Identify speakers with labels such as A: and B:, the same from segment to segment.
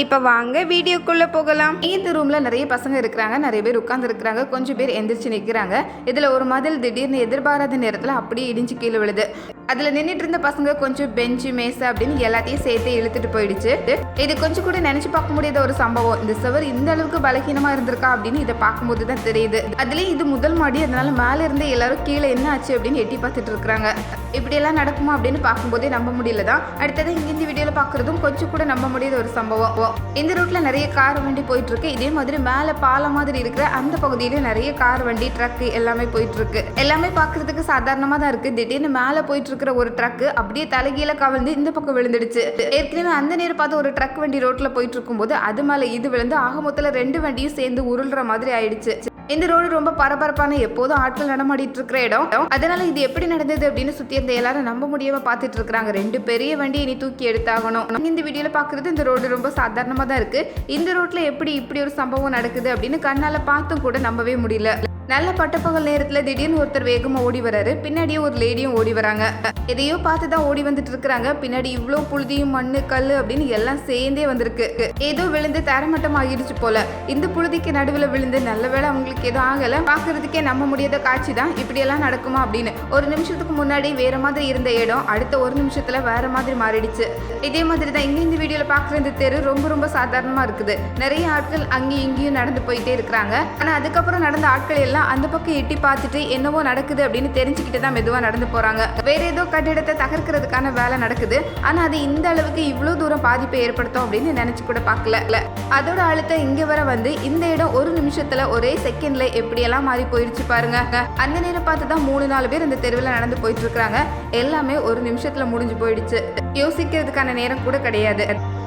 A: இப்போ வாங்க வீடியோக்குள்ளே போகலாம். இந்த ரூமில் நிறைய பசங்க இருக்கிறாங்க நிறைய பேர் உட்காந்துருக்குறாங்க கொஞ்சம் பேர் எந்திரிச்சு நிற்கிறாங்க இதில் ஒரு மதில் திடீர்னு எதிர்பாராத நேரத்தில் அப்படியே இடிஞ்சு கீழே விழுது. அதில் நின்றுட்டு இருந்த பசங்க கொஞ்சம் பெஞ்சு மேசை அப்படின்னு எல்லாத்தையும் சேர்த்து இழுத்துட்டு போயிடுச்சு. இது கொஞ்சம் கூட நினைச்சு பார்க்க முடியாத ஒரு சம்பவம். இந்த சுவர் இந்த அளவுக்கு பலகீனமாக இருந்திருக்கா அப்படின்னு இதை பார்க்கும்போது தான் தெரியுது. அதுலேயும் இது முதல் மாடி அதனால மேலே இருந்து எல்லாரும் கீழே என்ன ஆச்சு அப்படின்னு எட்டி பார்த்துட்டு இருக்கிறாங்க. இப்படியெல்லாம் நடக்குமா அப்படின்னு பார்க்கும்போதே நம்ப முடியல தான் அடுத்தது இங்க இந்த பார்க்குறதும் கொஞ்சம் கூட நம்ப முடியாத ஒரு சம்பவம். இந்த ரூட்ல நிறைய கார் வண்டி போயிட்டு இருக்கு இதே மாதிரி மேல பாலம் மாதிரி இருக்கிற அந்த பகுதியில நிறைய கார் வண்டி ட்ரக் எல்லாமே போயிட்டு இருக்கு எல்லாமே பாக்குறதுக்கு சாதாரணமா தான் இருக்கு. திடீர்னு மேல போயிட்டு இருக்கிற ஒரு ட்ரக் அப்படியே தலைகீழ கவிழ்ந்து இந்த பக்கம் விழுந்துடுச்சு. ஏற்கனவே அந்த நேரம் பார்த்து ஒரு ட்ரக் வண்டி ரோட்ல போயிட்டு இருக்கும்போது அது மேல இது விழுந்து ஆக மொத்தத்துல ரெண்டு வண்டியும் சேர்ந்து உருள்ற மாதிரி ஆயிடுச்சு. இந்த ரோடு ரொம்ப பரபரப்பான எப்போதும் ஆட்கள் நடமாடிட்டு இருக்கிற இடம். அதனால இது எப்படி நடந்தது அப்படின்னு சுத்தி இருந்த எல்லாரும் நம்ப முடியாம பாத்துட்டு இருக்காங்க ரெண்டு பெரிய வண்டி இனி தூக்கி எடுத்தாகணும். இந்த வீடியோல பாக்குறது இந்த ரோடு ரொம்ப சாதாரணமா தான் இருக்கு. இந்த ரோட்ல எப்படி இப்படி ஒரு சம்பவம் நடக்குது அப்படின்னு கண்ணால பார்த்தும் கூட நம்பவே முடியல. நல்ல பட்டப்பகல் நேரத்துல திடீர்னு ஒருத்தர் வேகமா ஓடி வராரு. பின்னாடியே ஒரு லேடியும் ஓடி வராங்க. எதையோ பார்த்து தான் ஓடி வந்துட்டு இருக்கிறாங்க. பின்னாடி இவ்வளோ புழுதியும் மண்ணு கல் அப்படின்னு எல்லாம் சேர்ந்தே வந்திருக்கு. ஏதோ விழுந்து தரமட்டம் ஆகிடுச்சு போல. இந்த புழுதிக்கு நடுவில் விழுந்து நல்ல வேளை அவங்களுக்கு எதுவும் ஆகல. பார்க்கறதுக்கே நம்ப முடியாத காட்சி தான். இப்படி எல்லாம் நடக்குமா அப்படின்னு. ஒரு நிமிஷத்துக்கு முன்னாடி வேற மாதிரி இருந்த இடம் அடுத்த ஒரு நிமிஷத்துல வேற மாதிரி மாறிடுச்சு. இதே மாதிரி தான் இங்க இந்த வீடியோல பாக்குற இந்த தெரு ரொம்ப ரொம்ப சாதாரணமா இருக்குது. நிறைய ஆட்கள் அங்கேயும் இங்கேயும் நடந்து போயிட்டே இருக்கிறாங்க. ஆனா அதுக்கப்புறம் நடந்த ஆட்கள் எல்லாம் அந்த பக்கம் எட்டி பார்த்துட்டு என்னவோ நடக்குது அப்படின்னு தெரிஞ்சுக்கிட்டு தான் மெதுவாக நடந்து போகிறாங்க வேற ஏதோ கட்டிடத்தை தகர்க்கிறதுக்கான வேலை நடக்குது. ஆனால் அது இந்த அளவுக்கு இவ்வளோ தூரம் பாதிப்பை ஏற்படுத்தும் அப்படின்னு நினச்சி கூட பார்க்கல. இல்ல. அதோட அழுத்தம் இங்கே வர வந்து இந்த இடம் ஒரு நிமிஷத்தில் ஒரே செகண்ட்ல எப்படியெல்லாம் மாறி போயிடுச்சு பாருங்க. அந்த நேரம் பார்த்து தான் மூணு நாலு பேர் இந்த தெருவில் நடந்து போயிட்டு இருக்கிறாங்க. எல்லாமே ஒரு நிமிஷத்தில் முடிஞ்சு போயிடுச்சு. யோசிக்கிறதுக்கான நேரம் கூட கிடையாது.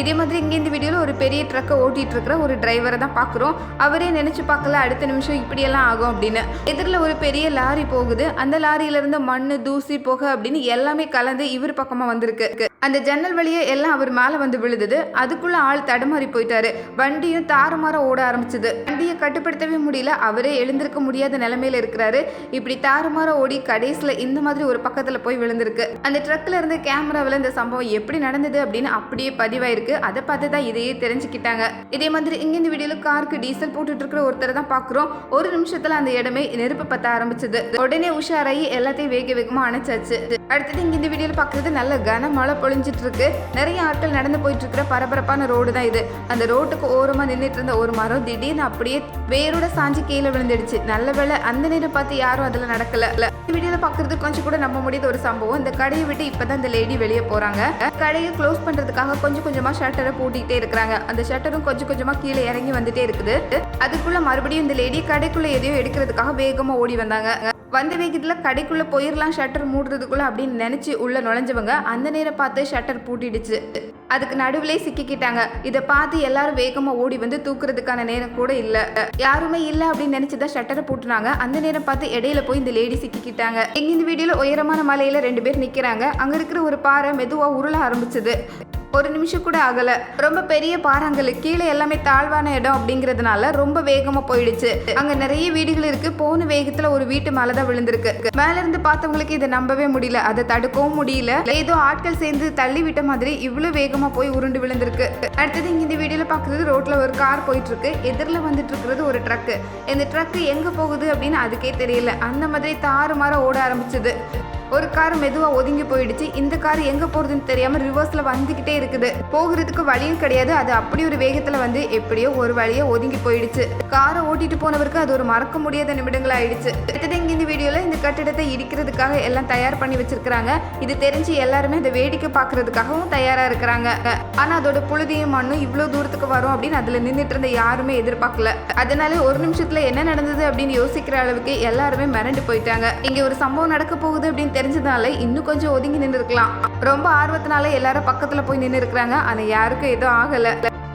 A: இதே மாதிரி இங்கே இந்த வீடியோவில் ஒரு பெரிய ட்ரக்கை ஓட்டிகிட்டு இருக்கிற ஒரு டிரைவரை தான் பார்க்குறோம் அவரே நினச்சி பார்க்கல அடுத்த நிமிஷம் இப்படியெல்லாம் ஆகும் அப்படின்னு. எதிரில் ஒரு பெரிய லாரி போகுது. அந்த லாரியிலேருந்து மண் தூசி புகை அப்படின்னு எல்லாமே கலந்து இவர் பக்கமாக வந்திருக்கு. அந்த ஜன்னல் வழியே எல்லாம் அவர் மேலே வந்து விழுந்தது. அதுக்குள்ளே ஆள் தடுமாறி போயிட்டாரு. வண்டியும் தாறுமாற ஓட ஆரம்பிச்சது. வண்டியை கட்டுப்படுத்தவே முடியல. அவரே எழுந்திருக்க முடியாத நிலைமையில இருக்கிறாரு. இப்படி தாறுமாற ஓடி கடைசியில் இந்த மாதிரி ஒரு பக்கத்தில் போய் விழுந்திருக்கு. அந்த ட்ரக்கில் இருந்து கேமராவில் இந்த சம்பவம் எப்படி நடந்தது அப்படின்னு அப்படியே பதிவாயிருக்கு. அதை பார்த்து தான் இதையே தெரிஞ்சுக்கிட்டாங்க. இதே மாதிரி இங்க இந்த வீடியோல காருக்கு டீசல் போட்டுட்டு இருக்கிற ஒருத்தரை தான் பார்க்குறோம் ஒரு நிமிஷத்துல அந்த இடமே நெருப்பு பத்த ஆரம்பிச்சது. உடனே உஷாராகி எல்லாத்தையும் வேக வேகமா அணைச்சாச்சு. அடுத்தது இங்க இந்த வீடியோல பாக்குறது நல்ல கன மழை பொழிஞ்சிட்டு இருக்கு நிறைய ஆட்கள் நடந்து போயிட்டு இருக்கிற பரபரப்பான ரோடு தான் இது. அந்த ரோட்டுக்கு ஓரமா நின்றுட்டு இருந்த ஒரு மரம் திடீர்னு அப்படியே வேரோட சாஞ்சி கீழே விழுந்துடுச்சு. நல்ல வேலை அந்த நேரம் பார்த்து யாரும் அதுல நடக்கல. இந்த வீடியோல பார்க்கறது கொஞ்சம் கூட நம்ப முடியாத ஒரு சம்பவம். இந்த கடையை விட்டு இப்பதான் இந்த லேடி வெளியே போறாங்க. கடையை க்ளோஸ் பண்றதுக்காக கொஞ்சம் கொஞ்சமா ஷட்டரை பூட்டிக்கிட்டே இருக்கிறாங்க. அந்த ஷட்டரும் கொஞ்சம் கொஞ்சமாக கீழே இறங்கி வந்துட்டே இருக்குது. அதுக்குள்ளே மறுபடியும் இந்த லேடி கடைக்குள்ளே எதையோ எடுக்கிறதுக்காக வேகமாக ஓடி வந்தாங்க. வந்த வேகத்தில் கடைக்குள்ளே போயிடலாம் ஷட்டர் மூடுறதுக்குள்ளே அப்படின்னு நினச்சி உள்ளே நுழைஞ்சவங்க அந்த நேரம் பார்த்து ஷட்டர் பூட்டிடுச்சு. அதுக்கு நடுவிலே சிக்கிக்கிட்டாங்க. இதை பார்த்து எல்லாரும் வேகமாக ஓடி வந்து தூக்குறதுக்கான நேரம் கூட இல்லை. யாருமே இல்லை அப்படின்னு நினைச்சுதான் ஷட்டரை பூட்டினாங்க. அந்த நேரம் பார்த்து இடையில போய் இந்த லேடி சிக்கிக்கிட்டாங்க. எங்க இந்த வீடியோல உயரமான மலையில ரெண்டு பேர் நிக்கிறாங்க. அங்க இருக்கிற ஒரு பாறை மெதுவா உருள ஆரம்பிச்சது. ஒரு நிமிஷம் கூட ஆகலை. ரொம்ப பெரிய பாறாங்கல் கீழே எல்லாமே தாழ்வான இடம் அப்படிங்கிறதுனால ரொம்ப வேகமாக போயிடுச்சு. அங்கே நிறைய வீடுகள் இருக்கு. போன வேகத்தில் ஒரு வீட்டு மேலதான் விழுந்திருக்கு. மேலேருந்து பார்த்தவங்களுக்கு இதை நம்பவே முடியல. அதை தடுக்கவும் முடியல. ஏதோ ஆட்கள் சேர்ந்து தள்ளி விட்ட மாதிரி இவ்வளோ வேகமாக போய் உருண்டு விழுந்திருக்கு. அடுத்தது இங்கே இந்த வீடியோவில் பார்க்குறது ரோட்டில் ஒரு கார் போயிட்டு இருக்கு எதிரில் வந்துட்டு இருக்கிறது ஒரு ட்ரக்கு இந்த ட்ரக்கு எங்கே போகுது அப்படின்னு அதுக்கே தெரியல. அந்த மாதிரி தாறுமாற ஓட ஆரம்பிச்சது. ஒரு கார் மெதுவா ஒதுங்கி போயிடுச்சு. இந்த கார் எங்க போறதுன்னு தெரியாம ரிவர்ஸ்ல வந்துகிட்டே இருக்குது. போகிறதுக்கு வழியும் கிடையாது. அது அப்படி ஒரு வேகத்துல வந்து எப்படியோ ஒரு வழியை ஒதுங்கி போயிடுச்சு. காரை ஓட்டிட்டு போனவருக்கு அது ஒரு மறக்க முடியாத நிமிடங்கள் ஆயிடுச்சு. அடுத்தது இங்க இந்த வீடியோல இந்த கட்டிடத்தை இடிக்கிறதுக்காக எல்லாம் தயார் பண்ணி வச்சிருக்காங்க இது தெரிஞ்சு எல்லாருமே இந்த வேடிக்கை பார்க்கிறதுக்காகவும் தயாரா இருக்கிறாங்க. ஆனா அதோட புழுதியும் மண்ணும் இவ்வளவு தூரத்துக்கு வரும் அப்படின்னு அதுல நின்றுட்டு இருந்த யாருமே எதிர்பார்க்கல. அதனால ஒரு நிமிஷத்துல என்ன நடந்தது அப்படின்னு யோசிக்கிற அளவுக்கு எல்லாருமே மிரண்டு போயிட்டாங்க. இங்க ஒரு சம்பவம் நடக்க போகுது அப்படின்னு தெரிஞ்சதுனால இன்னும் கொஞ்சம் ஒதுங்கி நின்று இருக்கலாம் ரொம்ப ஆர்வத்தினால எல்லாரும் பக்கத்துல போய் நின்று இருக்கிறாங்க ஆனா யாருக்கும் எதுவும் ஆகல.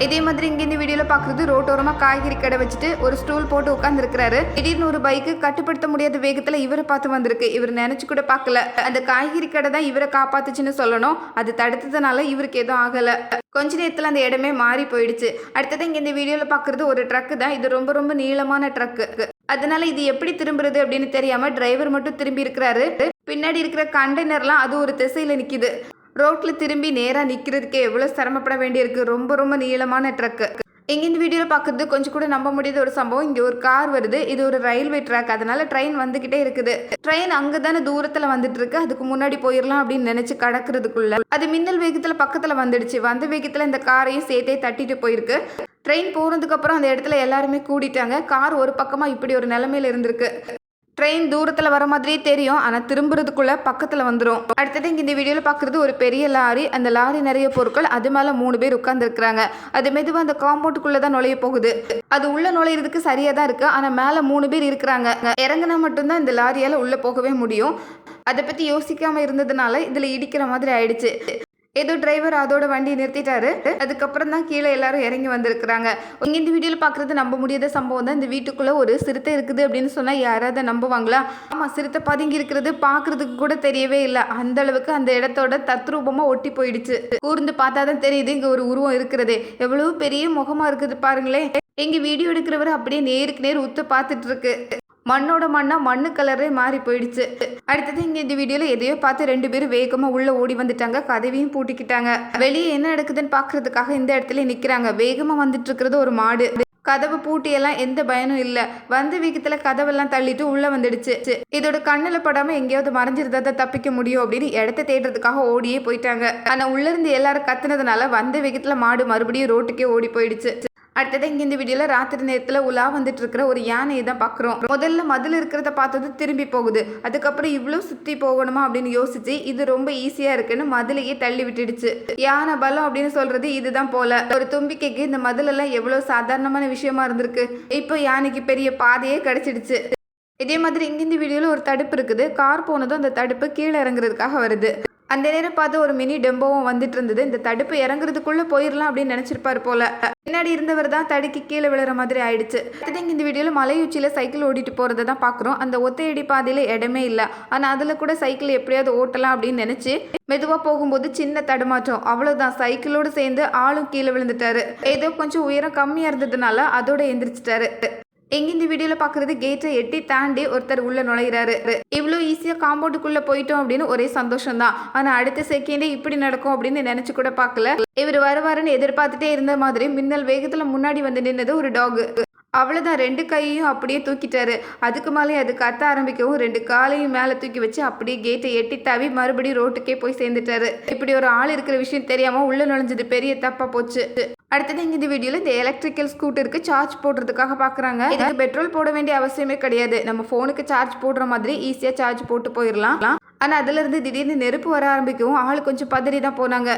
A: இதே மாதிரி இங்க இந்த வீடியோல பாக்குறது ரோட்டோரமா காய்கறி கடை வச்சுட்டு ஒரு ஸ்டூல் போட்டு உட்கார்ந்துருக்காரு திடீர்னு ஒரு பைக்கு கட்டுப்படுத்த முடியாத வேகத்துல இவரை பார்த்து வந்திருக்கு. இவர் நினைச்சு கூட பார்க்கல. அந்த காய்கறி கடை தான் இவரை காப்பாத்துச்சுன்னு சொல்லணும். அது தடுத்ததுனால இவருக்கு எதுவும் ஆகல. கொஞ்ச நேரத்துல அந்த இடமே மாறி போயிடுச்சு. அடுத்தது இங்க இந்த வீடியோல பாக்குறது ஒரு ட்ரக்கு தான். இது ரொம்ப ரொம்ப நீளமான ட்ரக்கு. அதனால இது எப்படி திரும்புறது அப்படின்னு தெரியாம டிரைவர் மட்டும் திரும்பி இருக்கிறாரு. பின்னாடி இருக்கிற கண்டெய்னர்லாம் அது ஒரு திசையில் நிற்கிது ரோட்டில் திரும்பி நேராக நிற்கிறதுக்கே எவ்வளோ சிரமப்பட வேண்டியிருக்கு. ரொம்ப ரொம்ப நீளமான ட்ரக்கு. இங்கே இந்த வீடியோவில் பார்க்குறது கொஞ்சம் கூட நம்ப முடியாத ஒரு சம்பவம். இங்கே ஒரு கார் வருது. இது ஒரு ரயில்வே ட்ராக். அதனால ட்ரெயின் வந்துகிட்டே இருக்குது. ட்ரெயின் அங்கே தானே தூரத்தில் வந்துட்டு இருக்கு அதுக்கு முன்னாடி போயிடலாம் அப்படின்னு நினச்சி கடக்கிறதுக்குள்ள அது மின்னல் வேகத்தில் பக்கத்தில் வந்துடுச்சு. வந்த வேகத்தில் இந்த காரையும் சேர்த்தே தட்டிட்டு போயிருக்கு. ட்ரெயின் போகிறதுக்கப்புறம் அந்த இடத்துல எல்லாருமே கூடிட்டாங்க. கார் ஒரு பக்கமாக இப்படி ஒரு நிலமையில இருந்திருக்கு. ட்ரெயின் தூரத்தில் வர மாதிரியே தெரியும். ஆனால் திரும்புறதுக்குள்ளே பக்கத்தில் வந்துடும் அடுத்தது இங்கே இந்த வீடியோவில் பார்க்குறது ஒரு பெரிய லாரி. அந்த லாரி நிறைய பொருட்கள். அது மேலே மூணு பேர் உட்காந்துருக்குறாங்க அது மெதுவாக அந்த காம்பவுண்டுக்குள்ளே தான் நுழைய போகுது. அது உள்ளே நுழையிறதுக்கு சரியாக தான் இருக்குது ஆனால் மேலே மூணு பேர் இருக்கிறாங்க. இறங்குனா மட்டும்தான் இந்த லாரியால் உள்ளே போகவே முடியும். அதை பற்றி யோசிக்காமல் இருந்ததுனால இதில் இடிக்கிற மாதிரி ஆயிடுச்சு. ஏதோ டிரைவர் அதோட வண்டியை நிறுத்திட்டாரு. அதுக்கப்புறம் தான் கீழே எல்லாரும் இறங்கி வந்திருக்கிறாங்க. இங்க இந்த வீடியோவில் பார்க்குறது நம்ப முடியாத சம்பவம் தான். இந்த வீட்டுக்குள்ளே ஒரு சிறுத்தை இருக்குது அப்படின்னு சொன்னால் யாராவது நம்புவாங்களா? ஆமாம் சிறுத்தை பதுங்கி இருக்கிறது பாக்குறதுக்கு கூட தெரியவே இல்லை. அந்த அளவுக்கு அந்த இடத்தோட தத்ரூபமாக ஒட்டி போயிடுச்சு. கூர்ந்து பார்த்தா தான் தெரியுது இங்கே ஒரு உருவம் இருக்கிறது. எவ்வளவு பெரிய முகமாக இருக்குது பாருங்களேன். எங்க வீடியோ எடுக்கிறவர் அப்படியே நேருக்கு நேர் உத்து பார்த்துட்டு இருக்கு. மண்ணோட மண்ணா மண்ணு கலரே மாறி போயிடுச்சு. அடுத்தது இங்க இந்த வீடியோல எதையோ பார்த்து ரெண்டு பேரும் வேகமா உள்ள ஓடி வந்துட்டாங்க. கதவையும் பூட்டிக்கிட்டாங்க. வெளியே என்ன நடக்குதுன்னு பாக்குறதுக்காக இந்த இடத்துல நிக்கிறாங்க. வேகமா வந்துட்டு இருக்கிறது ஒரு மாடு. கதவு பூட்டி எல்லாம் எந்த பயனும் இல்ல. வந்த வேகத்துல கதவெல்லாம் தள்ளிட்டு உள்ள வந்துடுச்சு. இதோட கண்ணுல படாம எங்கேயாவது மறைஞ்சிருந்தா தான் தப்பிக்க முடியும் அப்படின்னு இடத்த தேடுறதுக்காக ஓடியே போயிட்டாங்க. ஆனா உள்ள இருந்து எல்லாரும் கத்துனதுனால வந்த வேகத்துல மாடு மறுபடியும் ரோட்டுக்கே ஓடி போயிடுச்சு. அடுத்தது இங்கே இந்த வீடியோல ராத்திரி நேரத்தில் உலா வந்துட்டு இருக்கிற ஒரு யானையை தான் பார்க்குறோம் முதல்ல மதில் இருக்கிறத பார்த்தது திரும்பி போகுது. அதுக்கப்புறம் இவ்வளோ சுற்றி போகணுமா அப்படின்னு யோசிச்சு இது ரொம்ப ஈஸியாக இருக்குன்னு மதிலையே தள்ளி விட்டுடுச்சு. யானை பலம் அப்படின்னு சொல்றது இதுதான் போல. ஒரு தும்பிக்கைக்கு இந்த மதிலெல்லாம் எவ்வளோ சாதாரணமான விஷயமா இருந்திருக்கு. இப்போ யானைக்கு பெரிய பாதையே கிடைச்சிடுச்சு. இதே மாதிரி இங்க இந்த ஒரு தடுப்பு இருக்குது. கார் போனதும் அந்த தடுப்பு கீழே இறங்குறதுக்காக வருது. அந்த நேரம் பார்த்து ஒரு மினி டெம்போவும் வந்துட்டு இருந்தது இந்த தடுப்பு இறங்குறதுக்குள்ளே போயிடலாம் அப்படின்னு நினச்சிருப்பார் போல. பின்னாடி இருந்தவர் தான் தடுக்கி கீழே விழுற மாதிரி ஆயிடுச்சு. அடுத்தது இந்த வீடியோவில் மலை சைக்கிள் ஓடிட்டு போகிறத தான் பார்க்குறோம். அந்த ஒத்தையடி பாதையில் இடமே இல்லை. ஆனால் அதில் கூட சைக்கிள் எப்படியாவது ஓட்டலாம் அப்படின்னு நினச்சி மெதுவாக போகும்போது சின்ன தடுமாற்றம். அவ்வளோதான் சைக்கிளோடு சேர்ந்து ஆளும் கீழே விழுந்துட்டாரு. ஏதோ கொஞ்சம் உயரம் கம்மியாக இருந்ததுனால அதோட எந்திரிச்சிட்டாரு. எங்க இந்த வீடியோல பாக்குறது கேட்டை எட்டி தாண்டி ஒருத்தர் உள்ள நுழையிறாரு. இவ்வளோ ஈஸியா காம்பவுண்டுக்குள்ள போயிட்டோம் அப்படின்னு ஒரே சந்தோஷம் தான் ஆனா அடுத்த செகண்டே இப்படி நடக்கும் அப்படின்னு நினைச்சு கூட பார்க்கல இவர் வருவாருன்னு எதிர்பார்த்துட்டே இருந்த மாதிரி மின்னல் வேகத்துல முன்னாடி வந்து நின்னது ஒரு டாக் அவ்வளோதான் ரெண்டு கையையும் அப்படியே தூக்கிட்டாரு. அதுக்கு மேலே அது கத்த ஆரம்பிக்கவும் ரெண்டு காலையும் மேலே தூக்கி வச்சு அப்படியே கேட்டை எட்டி தாவி மறுபடியும் ரோட்டுக்கே போய் சேர்ந்துட்டாரு. இப்படி ஒரு ஆள் இருக்கிற விஷயம் தெரியாம உள்ள நுழைஞ்சது பெரிய தப்பா போச்சு. அடுத்தது இங்க இந்த வீடியோல இந்த எலக்ட்ரிக்கல் ஸ்கூட்டருக்கு சார்ஜ் போடுறதுக்காக பாக்குறாங்க. இதுக்கு பெட்ரோல் போட வேண்டிய அவசியமே கிடையாது. நம்ம போனுக்கு சார்ஜ் போடுற மாதிரி ஈஸியா சார்ஜ் போட்டு போயிடலாம் ஆனா அதுல இருந்து திடீர்னு நெருப்பு வர ஆரம்பிக்கவும் ஆள் கொஞ்சம் பதறி தான் போனாங்க.